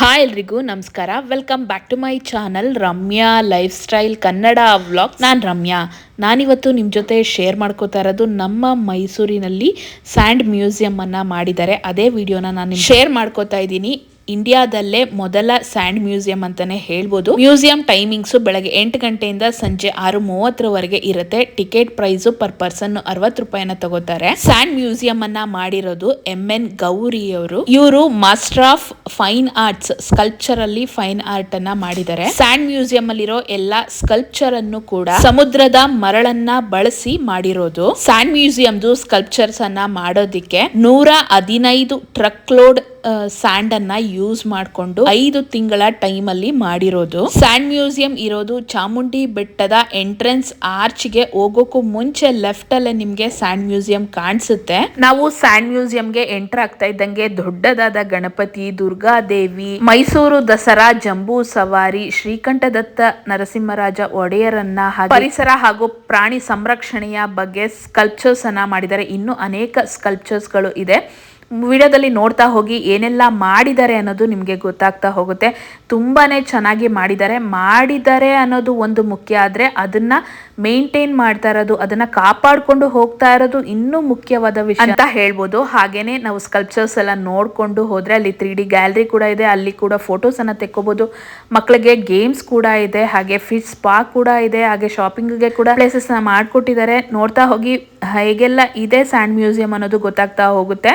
Hi ಎಲ್ರಿಗೂ, ನಮಸ್ಕಾರ. Welcome back to my channel Ramya lifestyle Kannada vlog ನಾನು ರಮ್ಯಾ. ನಾನಿವತ್ತು ನಿಮ್ಮ ಜೊತೆ ಶೇರ್ ಮಾಡ್ಕೋತಾ ಇರೋದು ನಮ್ಮ ಮೈಸೂರಿನಲ್ಲಿ ಸ್ಯಾಂಡ್ ಮ್ಯೂಸಿಯಂ ಅನ್ನ ಮಾಡಿದ್ದಾರೆ. ಅದೇ ವಿಡಿಯೋನ ನಾನು ಶೇರ್ ಮಾಡ್ಕೋತಾ ಇದ್ದೀನಿ. ಇಂಡಿಯಾದಲ್ಲೇ ಮೊದಲ ಸ್ಯಾಂಡ್ ಮ್ಯೂಸಿಯಂ ಅಂತಾನೆ ಹೇಳ್ಬೋದು. ಮ್ಯೂಸಿಯಂ ಟೈಮಿಂಗ್ಸ್ ಬೆಳಗ್ಗೆ ಎಂಟು ಗಂಟೆಯಿಂದ ಸಂಜೆ ಆರು ಮೂವತ್ತರವರೆಗೆ ಇರುತ್ತೆ. ಟಿಕೆಟ್ ಪ್ರೈಸ್ ಪರ್ ಪರ್ಸನ್ ಅರವತ್ತು ರೂಪಾಯಿನ ತಗೋತಾರೆ. ಸ್ಯಾಂಡ್ ಮ್ಯೂಸಿಯಂ ಅನ್ನ ಮಾಡಿರೋದು ಎಂ ಎನ್ ಗೌರಿ ಅವರು ಇವರು master of fine arts sculpture ಅಲ್ಲಿ ಫೈನ್ ಆರ್ಟ್ ಅನ್ನ ಮಾಡಿದ್ದಾರೆ. ಸ್ಯಾಂಡ್ ಮ್ಯೂಸಿಯಂ ಅಲ್ಲಿರೋ ಎಲ್ಲಾ ಸ್ಕಲ್ಪ್ಚರ್ ಅನ್ನು ಕೂಡ ಸಮುದ್ರದ ಮರಳನ್ನ ಬಳಸಿ ಮಾಡಿರೋದು. ಸ್ಯಾಂಡ್ ಮ್ಯೂಸಿಯಂದು ಸ್ಕಲ್ಪ್ಚರ್ಸ್ ಅನ್ನ ಮಾಡೋದಿಕ್ಕೆ ನೂರ ಹದಿನೈದು ಟ್ರಕ್ ಲೋಡ್ ಸ್ಯಾಂಡ್ ಅನ್ನ ಯೂಸ್ ಮಾಡಿಕೊಂಡು ಐದು ತಿಂಗಳ ಟೈಮ್ ಅಲ್ಲಿ ಮಾಡಿರೋದು. ಸ್ಯಾಂಡ್ ಮ್ಯೂಸಿಯಂ ಇರೋದು ಚಾಮುಂಡಿ ಬೆಟ್ಟದ ಎಂಟ್ರೆನ್ಸ್ ಆರ್ಚ್ಗೆ ಹೋಗೋಕ್ಕೂ ಮುಂಚೆ ಲೆಫ್ಟ್ ಅಲ್ಲೇ ನಿಮ್ಗೆ ಸ್ಯಾಂಡ್ ಮ್ಯೂಸಿಯಂ ಕಾಣಿಸುತ್ತೆ. ನಾವು ಸ್ಯಾಂಡ್ ಮ್ಯೂಸಿಯಂಗೆ ಎಂಟರ್ ಆಗ್ತಾ ಇದ್ದಂಗೆ ದೊಡ್ಡದಾದ ಗಣಪತಿ, ದುರ್ಗಾದೇವಿ, ಮೈಸೂರು ದಸರಾ, ಜಂಬೂ ಸವಾರಿ, ಶ್ರೀಕಂಠದತ್ತ ನರಸಿಂಹರಾಜ ಒಡೆಯರನ್ನ ಪರಿಸರ ಹಾಗೂ ಪ್ರಾಣಿ ಸಂರಕ್ಷಣೆಯ ಬಗ್ಗೆ ಸ್ಕಲ್ಪ್ಚರ್ಸ್ ಅನ್ನ ಮಾಡಿದ್ದಾರೆ. ಇನ್ನು ಅನೇಕ ಸ್ಕಲ್ಪ್ಚರ್ಸ್ಗಳು ಇದೆ. ವಿಡಿಯೋದಲ್ಲಿ ನೋಡ್ತಾ ಹೋಗಿ ಏನೆಲ್ಲ ಮಾಡಿದ್ದಾರೆ ಅನ್ನೋದು ನಿಮಗೆ ಗೊತ್ತಾಗ್ತಾ ಹೋಗುತ್ತೆ. ತುಂಬಾ ಚೆನ್ನಾಗಿ ಮಾಡಿದ್ದಾರೆ. ಮಾಡಿದ್ದಾರೆ ಅನ್ನೋದು ಒಂದು ಮುಖ್ಯ ಆದರೆ ಅದನ್ನು ಮೇಂಟೈನ್ ಮಾಡ್ತಾ ಇರೋದು, ಅದನ್ನು ಕಾಪಾಡಿಕೊಂಡು ಹೋಗ್ತಾ ಇರೋದು ಇನ್ನೂ ಮುಖ್ಯವಾದ ವಿಷಯ ಅಂತ ಹೇಳ್ಬೋದು. ಹಾಗೇನೆ ನಾವು ಸ್ಕಲ್ಪ್ಚರ್ಸ್ ಎಲ್ಲ ನೋಡಿಕೊಂಡು ಹೋದರೆ ಅಲ್ಲಿ ತ್ರೀ ಡಿ ಗ್ಯಾಲರಿ ಕೂಡ ಇದೆ, ಅಲ್ಲಿ ಕೂಡ ಫೋಟೋಸನ್ನು ತೆಕ್ಕೋಬೋದು. ಮಕ್ಕಳಿಗೆ ಗೇಮ್ಸ್ ಕೂಡ ಇದೆ, ಹಾಗೆ ಫಿಟ್ ಸ್ಪಾ ಕೂಡ ಇದೆ, ಹಾಗೆ ಶಾಪಿಂಗ್ಗೆ ಕೂಡ ಪ್ಲೇಸಸ್ನ ಮಾಡಿಕೊಟ್ಟಿದ್ದಾರೆ. ನೋಡ್ತಾ ಹೋಗಿ ಹೇಗೆಲ್ಲ ಇದೆ ಸ್ಯಾಂಡ್ ಮ್ಯೂಸಿಯಂ ಅನ್ನೋದು ಗೊತ್ತಾಗ್ತಾ ಹೋಗುತ್ತೆ.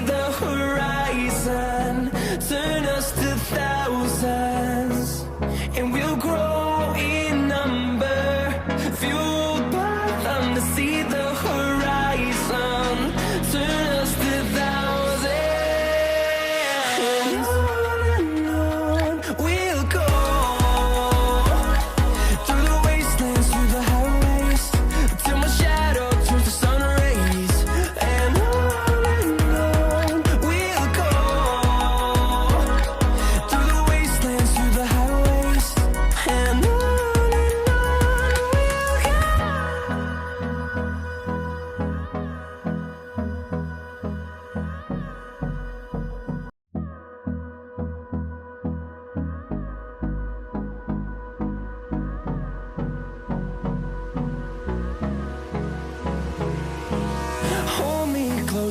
the horizon.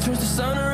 through the sun around.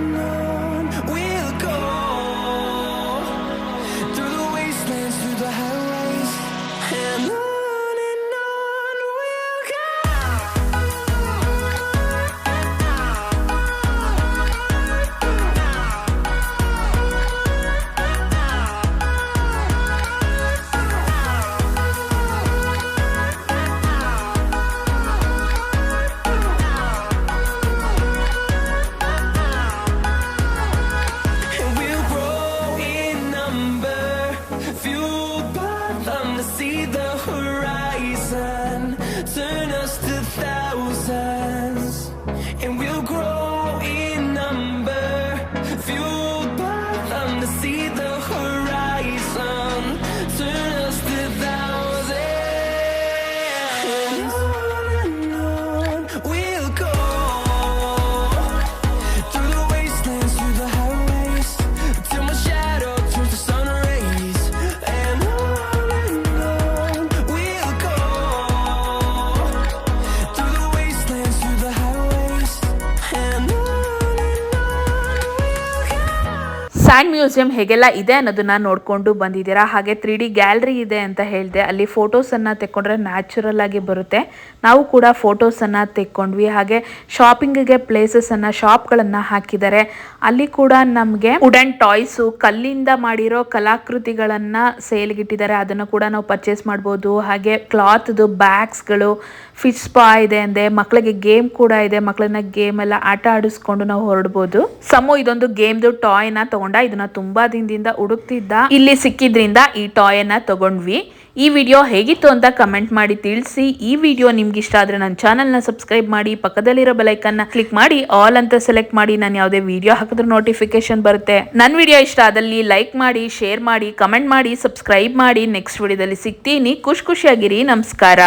sand museum ಹೇಗೆಲ್ಲ ಇದೆ ಅನ್ನೋದನ್ನ ನೋಡ್ಕೊಂಡು ಬಂದಿದ್ದೀರಾ? ಹಾಗೆ ತ್ರೀ ಡಿ ಗ್ಯಾಲರಿ ಇದೆ ಅಂತ ಹೇಳಿದೆ, ಅಲ್ಲಿ ಫೋಟೋಸನ್ನು ತೆಕ್ಕೊಂಡ್ರೆ ನ್ಯಾಚುರಲ್ ಆಗಿ ಬರುತ್ತೆ. ನಾವು ಕೂಡ ಫೋಟೋಸನ್ನು ತೆಕ್ಕೊಂಡ್ವಿ. ಹಾಗೆ ಶಾಪಿಂಗಿಗೆ ಪ್ಲೇಸಸನ್ನು ಶಾಪ್ಗಳನ್ನು ಹಾಕಿದ್ದಾರೆ. ಅಲ್ಲಿ ಕೂಡ ನಮಗೆ ವುಡನ್ ಟಾಯ್ಸು ಕಲ್ಲಿಂದ ಮಾಡಿರೋ ಕಲಾಕೃತಿಗಳನ್ನು ಸೇಲ್ಗಿಟ್ಟಿದ್ದಾರೆ ಅದನ್ನು ಕೂಡ ನಾವು ಪರ್ಚೇಸ್ ಮಾಡ್ಬೋದು. ಹಾಗೆ ಕ್ಲಾತ್ದು ಬ್ಯಾಗ್ಸ್ಗಳು ಫಿಶ್ ಸ್ಪಾ ಇದೆ ಅಂದೆ ಮಕ್ಕಳಿಗೆ ಗೇಮ್ ಕೂಡ ಇದೆ ಮಕ್ಕಳನ್ನ ಗೇಮ್ ಎಲ್ಲ ಆಟ ಆಡಿಸ್ಕೊಂಡು ನಾವು ಹೊರಡ್ಬೋದು. ಸಮೋ ಇದೊಂದು ಗೇಮ್ದು ಟಾಯ್ನ ತಗೊಂಡ, ಇದನ್ನ ತುಂಬಾ ದಿನದಿಂದ ಹುಡುಕ್ತಿದ್ದ. ಇಲ್ಲಿ ಸಿಕ್ಕಿದ್ರಿಂದ ಈ ಟಾಯ್ ಅನ್ನ ತಗೊಂಡ್ವಿ. ಈ ವಿಡಿಯೋ ಹೇಗಿತ್ತು ಅಂತ ಕಮೆಂಟ್ ಮಾಡಿ ತಿಳಿಸಿ. ಈ ವಿಡಿಯೋ ನಿಮ್ಗೆ ಇಷ್ಟ ಆದ್ರೆ ನನ್ನ ಚಾನಲ್ನ ಸಬ್ಸ್ಕ್ರೈಬ್ ಮಾಡಿ, ಪಕ್ಕದಲ್ಲಿರೋ ಬೆಲೈಕನ್ನ ಕ್ಲಿಕ್ ಮಾಡಿ ಆಲ್ ಅಂತ ಸೆಲೆಕ್ಟ್ ಮಾಡಿ, ನಾನು ಯಾವುದೇ ವಿಡಿಯೋ ಹಾಕಿದ್ರೆ ನೋಟಿಫಿಕೇಶನ್ ಬರುತ್ತೆ. ನನ್ನ ವಿಡಿಯೋ ಇಷ್ಟ ಆದಲ್ಲಿ ಲೈಕ್ ಮಾಡಿ ಶೇರ್ ಮಾಡಿ ಕಮೆಂಟ್ ಮಾಡಿ ಸಬ್ಸ್ಕ್ರೈಬ್ ಮಾಡಿ ನೆಕ್ಸ್ಟ್ ವಿಡಿಯೋದಲ್ಲಿ ಸಿಗ್ತೀನಿ. ಖುಷಿ ಖುಷಿಯಾಗಿರಿ, ನಮಸ್ಕಾರ.